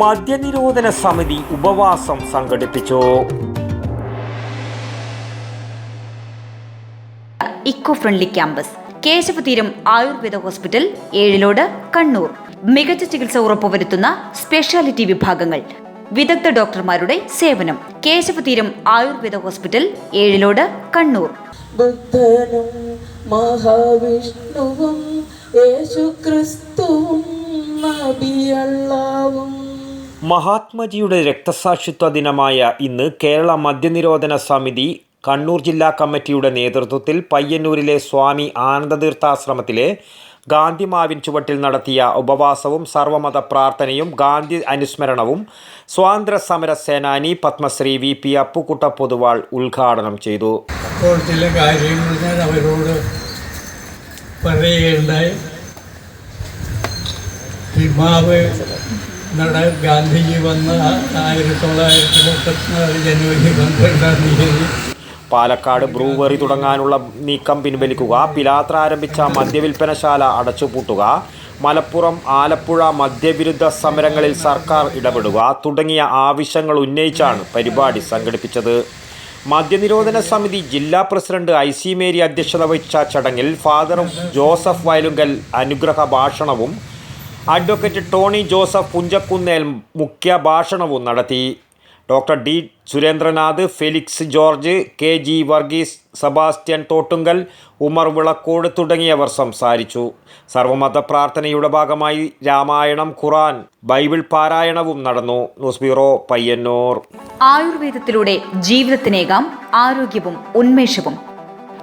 മദ്യനിരോധന സമിതി ഉപവാസം സംഘടിപ്പിച്ചു. Eco friendly campus Keshavatheeram Ayurveda hospital Ezhilode Kannur. മികച്ച ചികിത്സ ഉറപ്പുവരുത്തുന്ന സ്പെഷ്യാലിറ്റി വിഭാഗങ്ങൾ വിദഗ്ധ ഡോക്ടർമാരുടെ സേവനം കേശവതീരം ആയുർവേദ ഹോസ്പിറ്റൽ ഏഴിലോട് കണ്ണൂർ. ബുദ്ധനും മഹാവിഷ്ണുവും യേശുക്രിസ്തുവും നബിയല്ലാവും. മഹാത്മജിയുടെ രക്തസാക്ഷിത്വ ദിനമായ ഇന്ന് കേരള മദ്യനിരോധന സമിതി കണ്ണൂർ ജില്ലാ കമ്മിറ്റിയുടെ നേതൃത്വത്തിൽ പയ്യന്നൂരിലെ സ്വാമി ആനന്ദതീർത്ഥാശ്രമത്തിലെ ഗാന്ധിമാവിൻ ചുവട്ടിൽ നടത്തിയ ഉപവാസവും സർവമത പ്രാർത്ഥനയും ഗാന്ധി അനുസ്മരണവും സ്വാതന്ത്ര്യ സമര സേനാനി പത്മശ്രീ വി പി അപ്പുക്കുട്ട പൊതുവാൾ ഉദ്ഘാടനം ചെയ്തു. കാര്യങ്ങൾ അവരോട് പറയുകയുണ്ടായി. നട ഗാന്ധിജി വന്ന ആയിരത്തി തൊള്ളായിരത്തി മുപ്പത്തിനാല് ജനുവരി പന്ത്രണ്ടാം തീയതി. പാലക്കാട് ബ്രൂവറി തുടങ്ങാനുള്ള നീക്കം പിൻവലിക്കുക. പിലാത്ര ആരംഭിച്ച മദ്യവിൽപ്പനശാല അടച്ചുപൂട്ടുക. മലപ്പുറം ആലപ്പുഴ മദ്യവിരുദ്ധ സമരങ്ങളിൽ സർക്കാർ ഇടപെടുക തുടങ്ങിയ ആവശ്യങ്ങൾ ഉന്നയിച്ചാണ് പരിപാടി സംഘടിപ്പിച്ചത്. മദ്യനിരോധന സമിതി ജില്ലാ പ്രസിഡന്റ് ഐ സി മേരി അധ്യക്ഷത വഹിച്ച ചടങ്ങിൽ ഫാദർ ജോസഫ് വയലുങ്കൽ അനുഗ്രഹ ഭാഷണവും അഡ്വക്കേറ്റ് ടോണി ജോസഫ് പുഞ്ചക്കുന്നേൽ മുഖ്യ ഭാഷണവും നടത്തി. Doctor D Surendranath Felix George K G Varghese Sebastian Thottunkal Umar Vilakkode തുടങ്ങിയവർ സംസാരിച്ചു. സർവമത പ്രാർത്ഥനയുടെ ഭാഗമായി രാമായണം ഖുറാൻ ബൈബിൾ പാരായണവും നടന്നു. News bureau Payyanur. ആയുർവേദത്തിലൂടെ ജീവിതത്തിനേകാം ആരോഗ്യവും ഉന്മേഷവും.